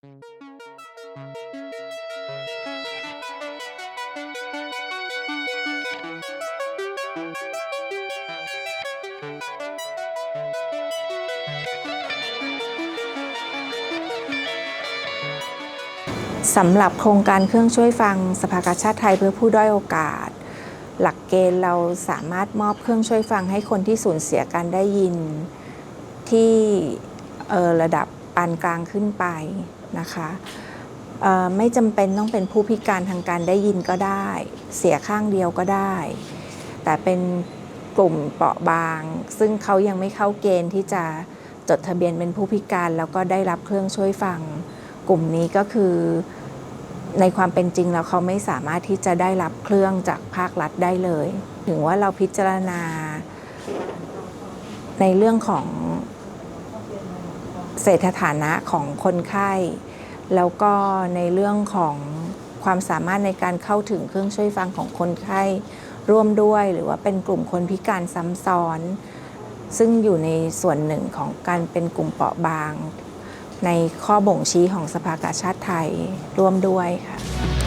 สำหรับโครงการเครื่องช่วยฟังสภากาชาติไทยเพื่อผู้ด้อยโอกาส หลักเกณฑ์เราสามารถมอบเครื่องช่วยฟังให้คนที่สูญเสียการได้ยินที่ออระดับปานกลางขึ้นไป นะคะไม่จำเป็นต้องเป็นผู้พิการทางการได้ยินก็ได้ เสียข้างเดียวก็ได้ แต่เป็นกลุ่มเปราะบาง ซึ่งเขายังไม่เข้าเกณฑ์ที่จะจดทะเบียนเป็นผู้พิการแล้วก็ได้รับเครื่องช่วยฟัง กลุ่มนี้ก็คือในความเป็นจริงแล้วเขาไม่สามารถที่จะได้รับเครื่องจากภาครัฐได้เลย ถึงว่าเราพิจารณาในเรื่องของ เศรษฐฐานะของคนไข้ แล้วก็ในเรื่องของความสามารถในการเข้าถึงเครื่องช่วยฟังของคนไข้ร่วมด้วย หรือว่าเป็นกลุ่มคนพิการซ้ำซ้อน ซึ่งอยู่ในส่วนหนึ่งของการเป็นกลุ่มเปราะบาง ในข้อบ่งชี้ของสภากาชาติไทยร่วมด้วยค่ะ